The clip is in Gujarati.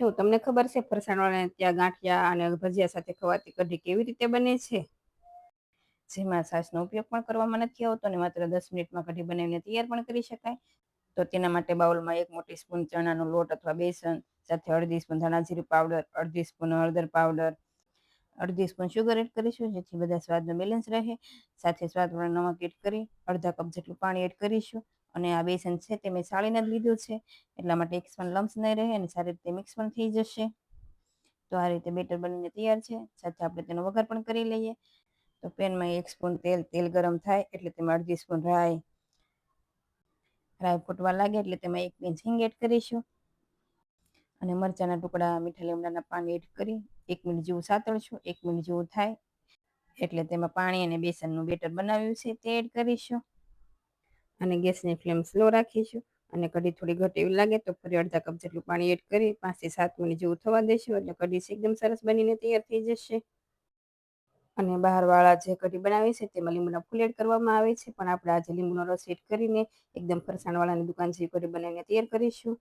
શું તમને ખબર છે ફરસાણવાળાને ત્યાં ગાંઠિયા અને ભજીયા સાથે ખવાતી કઢી કેવી રીતે બને છે? જેમાં છાશનો ઉપયોગ પણ કરવામાં નથી આવતો અને માત્ર દસ મિનિટમાં કઢી બનાવીને તૈયાર પણ કરી શકાય. તો તેના માટે બાઉલમાં એક મોટી સ્પૂન ચણાનો લોટ અથવા બેસન, સાથે અડધી સ્પૂન ધાણા જીરું પાવડર, અડધી સ્પૂન હળદર પાવડર, અડધી સ્પૂન શુગર એડ કરીશું જેથી બધા સ્વાદનો બેલેન્સ રહે. સાથે સ્વાદ નમક એડ કરી અડધા કપ જેટલું પાણી એડ કરીશું. અને આ બેસન છે તે મેં સાળીને જ લીધું છે. એટલા માટે એક પણ લમ્સ નહીં રહે અને સારી રીતે મિક્સ પણ થઈ જશે. તો આ રીતે બેટર બનીને તૈયાર છે. સાથે આપણે તેનો વઘાર પણ કરી લઈએ. તો પેનમાં એક સ્પૂન તેલ તેલ ગરમ થાય એટલે તેમાં અડધી સ્પૂન રાઈ. રાઈ ફૂટવા લાગે એટલે તેમાં એક ઇંચ હિંગ એડ કરીશું. અને મરચાંના ટુકડા, મીઠા લીમડાના પાન એડ કરી એક મિનિટ જેવું સાતળશું, એક મિનિટ જેવું થાય. એટલે તેમાં પાણી અને બેસનનું બેટર બનાવ્યું છે તે એડ કરીશું. અને ગેસની ફ્લેમ સ્લો રાખીશું. અને કઢી થોડી ઘટ એવી લાગે તો ફરી અડધા કપ જેટલું પાણી એડ કરી પાંચથી સાત મિનિટ જેવું થવા દેશું. એટલે કઢી એકદમ સરસ બનીને તૈયાર થઈ જશે. અને બહારવાળા જે કઢી બનાવે છે તેમાં લીંબુના ફૂલ એડ કરવામાં આવે છે. પણ આપણે આજે લીંબુનો રસ એડ કરીને એકદમ ફરસાણવાળાની દુકાન જેવી કઢી બનાવીને તૈયાર કરીશું.